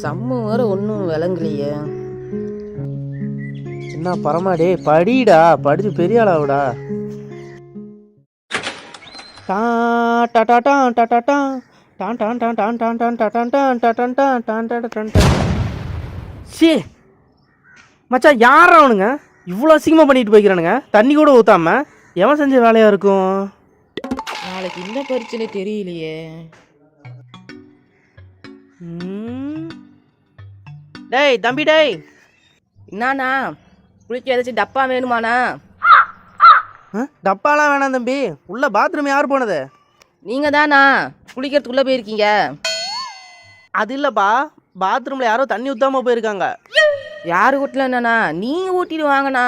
சம்மு வேற ஒன்றும் விளங்கலையே என்ன பரமா டேய் படிடா படிச்சு பெரிய ஆளாவுடா டா டா டா டா டா டா டா டான் டான் டான் டான் டான் டான் டா டான் டான் டா டான் டான் டான் டான் டான். சீ மச்சான் யார் அவனுங்க இவ்வளோ அசிங்கமாக பண்ணிட்டு போய்க்கிறானுங்க தண்ணி கூட ஊத்தாம எவன் செஞ்ச வேலையா இருக்கும் நாளைக்கு என்ன பிரச்சனை தெரியலையே ம். டேய் தம்பி டேய். என்னண்ணா? குளிக்க ஏதாச்சும் டப்பா வேணுமாண்ணா? டப்பாலாம் வேணாம் தம்பி. உள்ள பாத்ரூம் யார் போனது? நீங்கள் தானா குளிக்கிறதுக்குள்ளே போயிருக்கீங்க. அது இல்லைப்பா. பாத்ரூமில் யாரோ தண்ணி ஊத்தாம போயிருக்காங்க. யார் வீட்டில் என்னண்ணா நீங்கள் ஊட்டிட்டு வாங்கண்ணா.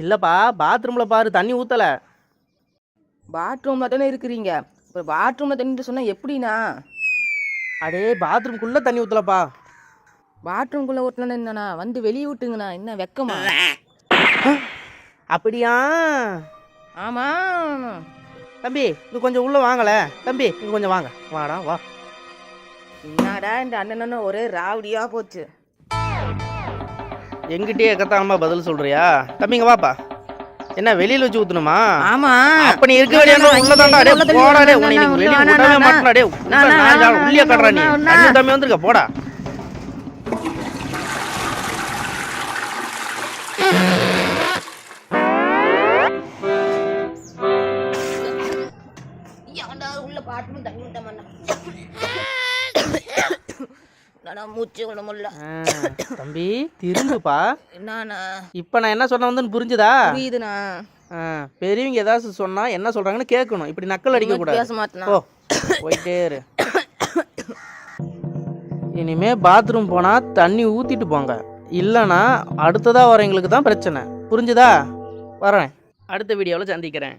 இல்லைப்பா பாத்ரூமில் பாரு தண்ணி ஊற்றலை பாத்ரூமில் தானே இருக்கிறீங்க. இப்போ பாத்ரூமில் தண்ணிட்டு சொன்னால் எப்படிண்ணா? அடே பாத்ரூம்குள்ளே தண்ணி ஊற்றலப்பா பாத்ரூம்குள்ளே ஓட்டலன்னு என்னண்ணா? வந்து வெளியே விட்டுங்கண்ணா. என்ன வெக்கமா? அப்படியா? ஆமாம் தம்பி இங்கே கொஞ்சம் உள்ளே வாங்கல. தம்பி இங்கே கொஞ்சம் வாங்க. வாடா வா. என்னடா இந்த அண்ணன் ஒரே ராவடியாக போச்சு. எங்கிட்டே எக்கத்தானமா பதில் சொல்றியா? தம்பி இங்க வாப்பா. என்ன வெளியில வச்சு ஊத்தணுமா? ஆமா. அப்ப நீ இருக்க வேண்டிய உள்ள தான்டா டேய் போடா டேய் உன்னை நீ வெளிய விடவே மாட்டடா டேய் உள்ள நான் உள்ளே கடறா நீ. தம்பி வந்திருக்க போடா. உள்ள பாட்டு தண்ணி விட்ட நான் மூச்சு விட முடியல. தம்பி திரும்புப்பா என்னண்ணா? இப்ப நான் என்ன சொன்ன வந்து புரிஞ்சுதா? புரியுதுண்ணா. பெரியவங்க ஏதாச்சும் சொன்னா என்ன சொல்றாங்கன்னு கேட்கணும். இப்படி நக்கல் அடிக்க கூடாது. பேச மாட்டேனா போ போயிட்டே இரு. இனிமே பாத்ரூம் போனா தண்ணி ஊத்திட்டு போங்க. இல்லைன்னா அடுத்ததா வரவங்களுக்கு தான் பிரச்சனை. புரிஞ்சுதா? வரேன். அடுத்த வீடியோவில் சந்திக்கிறேன்.